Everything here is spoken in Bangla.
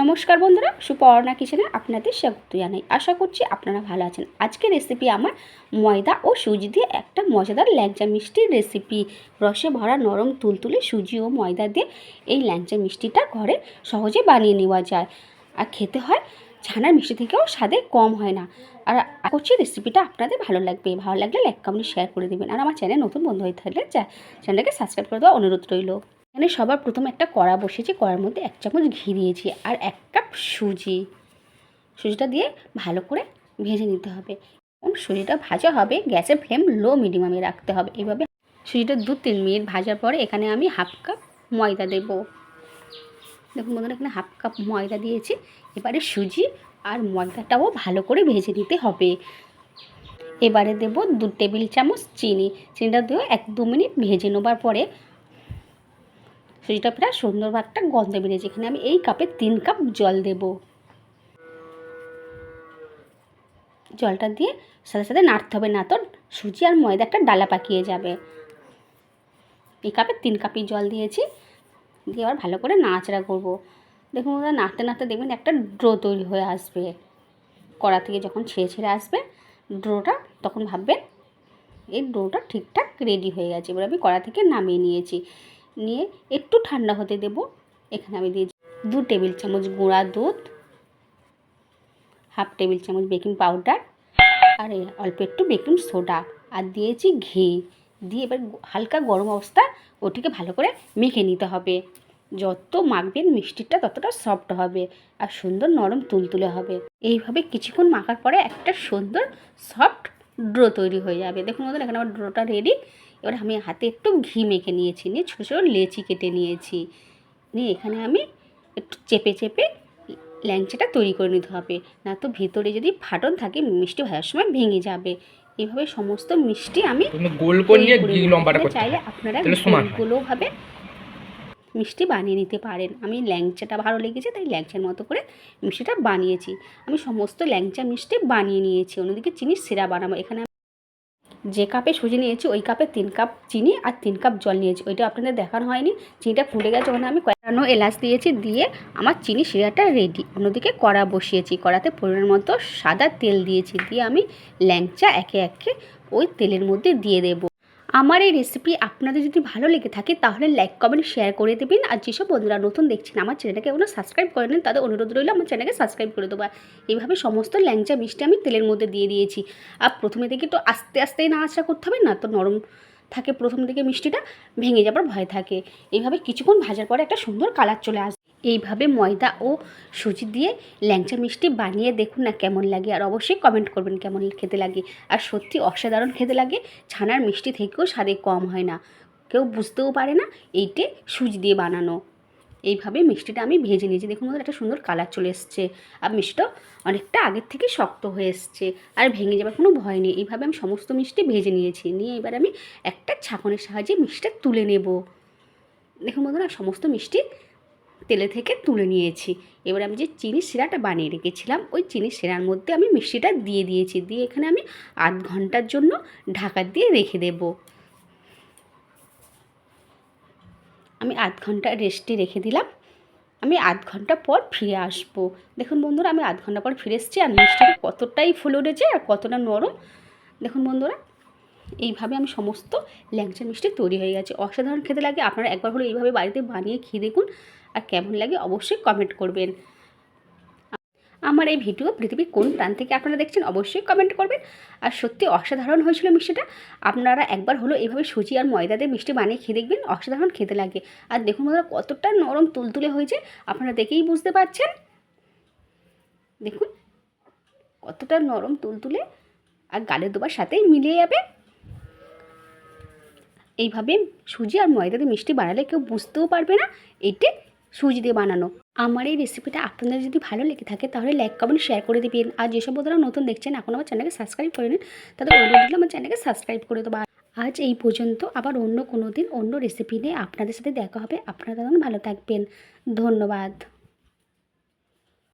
নমস্কার বন্ধুরা, সুপর্ণা কিচেনে আপনাদের স্বাগত জানাই। আশা করছি আপনারা ভালো আছেন। আজকে রেসিপি আমার ময়দা ও সুজি দিয়ে একটা মজাদার ল্যাংচা মিষ্টির রেসিপি রসে ভরা নরম তুলতুলে সুজি ও ময়দা দিয়ে এই ল্যাংচা মিষ্টিটা ঘরে সহজে বানিয়ে নেওয়া যায়। আর খেতে হয় ছানার মিষ্টি থেকেও স্বাদে কম হয় না। আর করছি রেসিপিটা আপনাদের ভালো লাগবে। ভালো লাগলে লাইক কমেন্ট শেয়ার করে দেবেন। আর আমার চ্যানেল নতুন বন্ধু হয়ে থাকলে চ্যানেলটাকে সাবস্ক্রাইব করে দেওয়া অনুরোধ রইল। এখানে সবার প্রথমে একটা কড়া বসেছি কড়ার মধ্যে এক চামচ ঘি দিয়েছি আর এক কাপ সুজি। সুজিটা দিয়ে ভালো করে ভেজে নিতে হবে। এবং সুজিটা ভাজা হবে, গ্যাসের ফ্লেম লো মিডিয়ামে রাখতে হবে। এইভাবে সুজিটা দু তিন মিনিট ভাজার পরে এখানে আমি হাফ কাপ ময়দা দেব। দেখুন বন্ধুরা, এখানে হাফ কাপ ময়দা দিয়েছি। এবারে সুজি আর ময়দাটাও ভালো করে ভেজে নিতে হবে। এবারে দেব দু টেবিল চামচ চিনি। চিনিটা দিয়েও এক দু মিনিট ভেজে নেবার পরে সুজিটা প্রায় সুন্দর একটা গন্ধ বেরিয়েছে। এখানে আমি এই কাপে তিন কাপ জল দেব। জলটা দিয়ে সাথে সাথে নাড়তে হবে না তো, সুজি আর ময়দা একটা ডালা পাকিয়ে যাবে। এই কাপে তিন কাপই জল দিয়েছি। দিয়ে আবার ভালো করে নাড়াচাড়া করব। দেখুন ওরা নাড়তে নাড়তে দেখবেন একটা ড্রো তৈরি হয়ে আসবে। কড়া থেকে যখন ছেড়ে ছেড়ে আসবে ড্রোটা, তখন ভাববেন এই ডোটা ঠিকঠাক রেডি হয়ে গেছে। এবার আমি কড়া থেকে নামিয়ে নিয়েছি। নিয়ে একটু ঠান্ডা হতে দেব। এখানে আমি দিয়েছি দু টেবিল চামচ গুঁড়া দুধ, হাফ টেবিল চামচ বেকিং পাউডার, আর অল্প একটু বেকিং সোডা, আর দিয়েছি ঘি। দিয়ে এবার হালকা গরম অবস্থা ওটিকে ভালো করে মেখে নিতে হবে। যত মাখবেন মিষ্টিটা ততটা সফট হবে আর সুন্দর নরম তুলতুলে হবে। এইভাবে কিছুক্ষণ মাখার পরে একটা সুন্দর সফট ড্রো তৈরি হয়ে যাবে। দেখুন মতন এখানে আমার ড্রোটা রেডি এবার আমি হাতে একটু ঘি মেখে নিয়েছি নিয়ে ছোটো ছোটো লেচি কেটে নিয়েছি। নিয়ে এখানে আমি একটু চেপে চেপে ল্যাংচাটা তৈরি করে নিতে হবে। না তো ভিতরে যদি ফাটন থাকে মিষ্টি ভাজার সময় ভেঙে যাবে। এভাবে সমস্ত মিষ্টি আমি গোল করে লম্বাটা চাইলে আপনারা সমান মিষ্টি বানিয়ে নিতে পারেন। আমি ল্যাংচাটা ভালো লেগেছে তাই ল্যাংচার মতো করে মিষ্টিটা বানিয়েছি। আমি সমস্ত ল্যাংচা মিষ্টি বানিয়ে নিয়েছি। অন্যদিকে চিনির সিরা বানাবো। এখানে যে কাপে সুজি নিয়েছি, ওই কাপে তিন কাপ চিনি আর তিন কাপ জল নিয়েছি। ওইটা আপনাদের দেখানো হয়নি। চিনিটা ফুটে গেছে ওখানে। আমি কয়েকটানো এলাচ দিয়েছি, দিয়ে আমার চিনি শিরাটা রেডি অন্যদিকে কড়া বসিয়েছি। কড়াতে পরিমাণ মতো সাদা তেল দিয়েছি। দিয়ে আমি ল্যাংচা একে একে ওই তেলের মধ্যে দিয়ে দেবো। আমার এই রেসিপি আপনাদের যদি ভালো লেগে থাকে, তাহলে লাইক কমেন্ট শেয়ার করে দেবেন। আর যেসব বন্ধুরা নতুন দেখছেন আমার চ্যানেলটাকে, এখনও সাবস্ক্রাইব করে নেন, তাদের অনুরোধ রইল আমার চ্যানেলকে সাবস্ক্রাইব করে দেবো এইভাবে সমস্ত ল্যাংচা মিষ্টি আমি তেলের মধ্যে দিয়ে দিয়েছি। আর প্রথমে থেকে একটু আস্তে আস্তেই নাড়াচাড়া করতে হবে না, তো নরম থাকে প্রথম থেকে মিষ্টিটা, ভেঙে যাবার ভয় থাকে। এইভাবে কিছুক্ষণ ভাজার পরে একটা সুন্দর কালার চলে আসে এইভাবে ময়দা ও সুজি দিয়ে ল্যাংচা মিষ্টি বানিয়ে দেখুন না কেমন লাগে। আর অবশ্যই কমেন্ট করবেন কেমন খেতে লাগে। আর সত্যি অসাধারণ খেতে লাগে। ছানার মিষ্টি থেকেও স্বাদে কম হয় না। কেউ বুঝতেও পারে না এইটে সুজি দিয়ে বানানো। এইভাবে মিষ্টিটা আমি ভেজে নিয়েছি। দেখুন মধ্যে একটা সুন্দর কালার চলে এসছে। আর মিষ্টিটাও অনেকটা আগের থেকে শক্ত হয়ে এসছে। আর ভেঙে যাবার কোনো ভয় নেই। এইভাবে আমি সমস্ত মিষ্টি ভেজে নিয়েছি। নিয়ে এবার আমি একটা ছাঁকনের সাহায্যে মিষ্টিটা তুলে নেব। দেখুন বন্ধুরা, সমস্ত মিষ্টি তেলে থেকে তুলে নিয়েছি। এবার আমি যে চিনি শিরাটা বানিয়ে রেখেছিলাম, ওই চিনি শিরার মধ্যে আমি মিষ্টিটা দিয়ে দিয়েছি। দিয়ে এখানে আমি আধ ঘণ্টার জন্য ঢাকা দিয়ে রেখে দেব। আমি আধ ঘণ্টা রেস্টে রেখে দিলাম। আমি আধ ঘণ্টা পর ফিরে আসব। দেখুন বন্ধুরা, আমি আধ ঘণ্টা পর ফিরে এসেছি আর মিষ্টিটা কতটাই ফুলে উঠেছে আর কতটা নরম। দেখুন বন্ধুরা, এইভাবে আমি সমস্ত ল্যাংচা মিষ্টি তৈরি হয়ে গেছে। অসাধারণ খেতে লাগে। আপনারা একবার হলো এইভাবে বাড়িতে বানিয়ে খেয়ে দেখুন। আর কেমন লাগে অবশ্যই কমেন্ট করবেন। আমার এই ভিডিও পৃথিবীর কোন প্রান্ত থেকে আপনারা দেখছেন অবশ্যই কমেন্ট করবেন। আর সত্যি অসাধারণ হয়েছিল মিষ্টিটা। আপনারা একবার হলো এইভাবে সুজি আর ময়দা দিয়ে মিষ্টি বানিয়ে খেয়ে দেখবেন, অসাধারণ খেতে লাগে। আর দেখুন বন্ধুরা, কতটা নরম তুলতুলে হয়েছে, আপনারা দেখেই বুঝতে পারছেন। দেখুন, কতটা নরম তুলতুলে আর গালের দোবার সাথেই মিলিয়ে যাবে। এইভাবে সুজি আর ময়দা দিয়ে মিষ্টি বানালে কেউ বুঝতেও পারবে না। এটি সুজি দিয়ে বানানো। আমার এই রেসিপিটা আপনাদের যদি ভালো লেগে থাকে, তাহলে লাইক কমেন্ট শেয়ার করে দিবেন। আর যেসব বন্ধুরা নতুন দেখছেন, এখন আমার চ্যানেলকে সাবস্ক্রাইব করে নিন তাদের অনুরোধ আমার চ্যানেলকে সাবস্ক্রাইব করে দেবো আজ এই পর্যন্ত, আবার অন্য কোনো দিন অন্য রেসিপি নিয়ে আপনাদের সাথে দেখা হবে। আপনারা তখন ভালো থাকবেন। ধন্যবাদ।